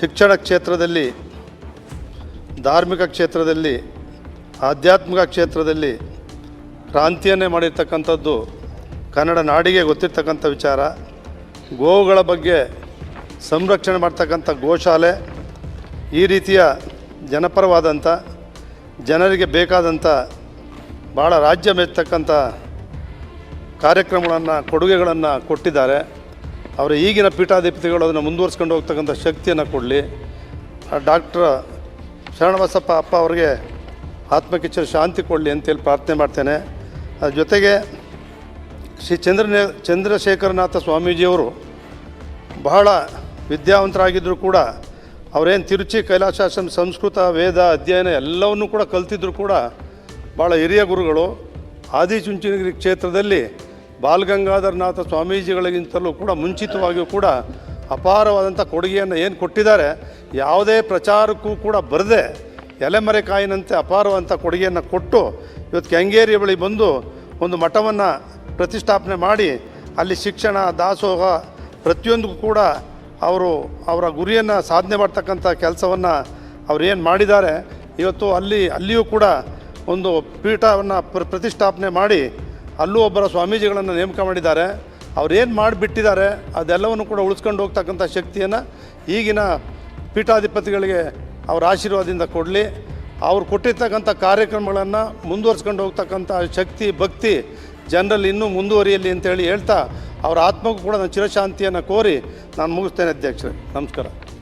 ಶಿಕ್ಷಣ ಕ್ಷೇತ್ರದಲ್ಲಿ, ಧಾರ್ಮಿಕ ಕ್ಷೇತ್ರದಲ್ಲಿ, ಆಧ್ಯಾತ್ಮಿಕ ಕ್ಷೇತ್ರದಲ್ಲಿ ಕ್ರಾಂತಿಯನ್ನೇ ಮಾಡಿರ್ತಕ್ಕಂಥದ್ದು ಕನ್ನಡ ನಾಡಿಗೆ ಗೊತ್ತಿರ್ತಕ್ಕಂಥ ವಿಚಾರ. ಗೋವುಗಳ ಬಗ್ಗೆ ಸಂರಕ್ಷಣೆ ಮಾಡ್ತಕ್ಕಂಥ ಗೋಶಾಲೆ ಈ ರೀತಿಯ ಜನಪರವಾದಂಥ, ಜನರಿಗೆ ಬೇಕಾದಂಥ ಭಾಳ ರಾಜ್ಯ ಮೆಚ್ಚತಕ್ಕಂಥ ಕಾರ್ಯಕ್ರಮಗಳನ್ನು, ಕೊಡುಗೆಗಳನ್ನು ಕೊಟ್ಟಿದ್ದಾರೆ. ಅವರ ಈಗಿನ ಪೀಠಾಧಿಪತಿಗಳು ಅದನ್ನು ಮುಂದುವರ್ಸ್ಕೊಂಡು ಹೋಗ್ತಕ್ಕಂಥ ಶಕ್ತಿಯನ್ನು ಕೊಡಲಿ. ಡಾಕ್ಟರ್ ಶರಣಬಸಪ್ಪ ಅಪ್ಪ ಅವರಿಗೆ ಆತ್ಮಕಿಚ್ಚರ, ಶಾಂತಿ ಕೊಡಲಿ ಅಂತೇಳಿ ಪ್ರಾರ್ಥನೆ ಮಾಡ್ತೇನೆ. ಅದ್ರ ಜೊತೆಗೆ ಶ್ರೀ ಚಂದ್ರನೇ ಚಂದ್ರಶೇಖರನಾಥ ಸ್ವಾಮೀಜಿಯವರು ಬಹಳ ವಿದ್ಯಾವಂತರಾಗಿದ್ದರೂ ಕೂಡ ಅವರೇನು ತಿರುಚಿ ಕೈಲಾಸಾಶ್ರಮ ಸಂಸ್ಕೃತ, ವೇದ, ಅಧ್ಯಯನ ಎಲ್ಲವನ್ನೂ ಕೂಡ ಕಲ್ತಿದ್ರು ಕೂಡ ಭಾಳ ಹಿರಿಯ ಗುರುಗಳು ಆದಿಚುಂಚನಗಿರಿ ಕ್ಷೇತ್ರದಲ್ಲಿ ಬಾಲಗಂಗಾಧರನಾಥ ಸ್ವಾಮೀಜಿಗಳಿಗಿಂತಲೂ ಕೂಡ ಮುಂಚಿತವಾಗಿಯೂ ಕೂಡ ಅಪಾರವಾದಂಥ ಕೊಡುಗೆಯನ್ನು ಏನು ಕೊಟ್ಟಿದ್ದಾರೆ, ಯಾವುದೇ ಪ್ರಚಾರಕ್ಕೂ ಕೂಡ ಬರದೆ ಎಲೆಮರೆಕಾಯಿನಂತೆ ಅಪಾರವಂಥ ಕೊಡುಗೆಯನ್ನು ಕೊಟ್ಟು ಇವತ್ತು ಕೆಂಗೇರಿಯ ಬಳಿ ಬಂದು ಒಂದು ಮಠವನ್ನು ಪ್ರತಿಷ್ಠಾಪನೆ ಮಾಡಿ, ಅಲ್ಲಿ ಶಿಕ್ಷಣ, ದಾಸೋಹ ಪ್ರತಿಯೊಂದಕ್ಕೂ ಕೂಡ ಅವರು ಅವರ ಗುರಿಯನ್ನು ಸಾಧನೆ ಮಾಡ್ತಕ್ಕಂಥ ಕೆಲಸವನ್ನು ಅವ್ರು ಏನು ಮಾಡಿದ್ದಾರೆ, ಇವತ್ತು ಅಲ್ಲಿ ಅಲ್ಲಿಯೂ ಕೂಡ ಒಂದು ಪೀಠವನ್ನು ಪ್ರ, ಪ್ರತಿಷ್ಠಾಪನೆ ಮಾಡಿ ಅಲ್ಲೂ ಒಬ್ಬರ ಸ್ವಾಮೀಜಿಗಳನ್ನು ನೇಮಕ ಮಾಡಿದ್ದಾರೆ. ಅವ್ರೇನು ಮಾಡಿಬಿಟ್ಟಿದ್ದಾರೆ, ಅದೆಲ್ಲವನ್ನು ಕೂಡ ಉಳಿಸ್ಕೊಂಡು ಹೋಗ್ತಕ್ಕಂಥ ಶಕ್ತಿಯನ್ನು ಈಗಿನ ಪೀಠಾಧಿಪತಿಗಳಿಗೆ ಅವರ ಆಶೀರ್ವಾದದಿಂದ ಕೊಡಲಿ. ಅವ್ರು ಕೊಟ್ಟಿರ್ತಕ್ಕಂಥ ಕಾರ್ಯಕ್ರಮಗಳನ್ನು ಮುಂದುವರ್ಸ್ಕೊಂಡು ಹೋಗ್ತಕ್ಕಂಥ ಶಕ್ತಿ, ಭಕ್ತಿ ಜನರಲ್ಲಿ ಇನ್ನೂ ಮುಂದುವರಿಯಲಿ ಅಂತೇಳಿ ಹೇಳ್ತಾ, ಅವರ ಆತ್ಮಕ್ಕೂ ಕೂಡ ನಾನು ಚಿರಶಾಂತಿಯನ್ನು ಕೋರಿ ನಾನು ಮುಗಿಸ್ತೇನೆ ಅಧ್ಯಕ್ಷರೇ. ನಮಸ್ಕಾರ.